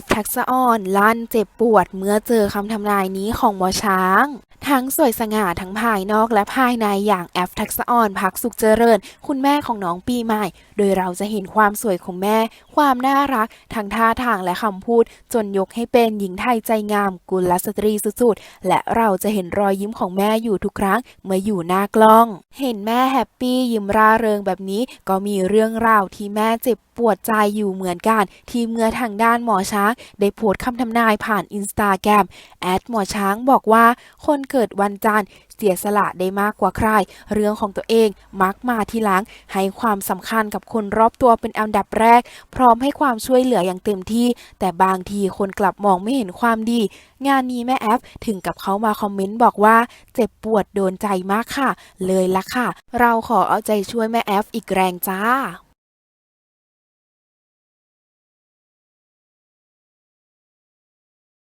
ฟทักษะออนลั่นเจ็บปวดเมื่อเจอคำทำนายนี้ของหมอช้าง ทั้งสวยสง่าทั้งภายนอกและภายในอย่างแอฟทักษออนพักสุขเจริญ คุณแม่ของน้องปีใหม่ โดยเราจะเห็นความสวยของแม่ ความน่ารักทั้งท่าทางและคำพูด จนยกให้เป็นหญิงไทยใจงามกุลสตรีสุดๆ และเราจะเห็นรอยยิ้มของแม่อยู่ทุกครั้งเมื่ออยู่หน้ากล้อง เห็นแม่แฮปปี้ยิ้มร่าเริงแบบนี้ก็มีเรื่องราวที่แม่เจ็บปวดใจอยู่เหมือนกัน ที่เมื่อทางด้านหมอช้างได้โพสต์คำทำนายผ่านอินสตาแกรมแอดหมอช้างบอกว่า คนเกิดวันจันทร์เสียสละได้มากกว่าใคร เรื่องของตัวเองมักมาทีหลัง ให้ความสำคัญกับคนรอบตัวเป็นอันดับแรก พร้อมให้ความช่วยเหลืออย่างเต็มที่ แต่บางทีคนกลับมองไม่เห็นความดี งานนี้แม่แอฟถึงกับเขามาคอมเมนต์บอกว่า เจ็บปวดโดนใจมากค่ะ เลยละค่ะ เราขอเอาใจช่วยแม่แอฟอีกแรงจ้า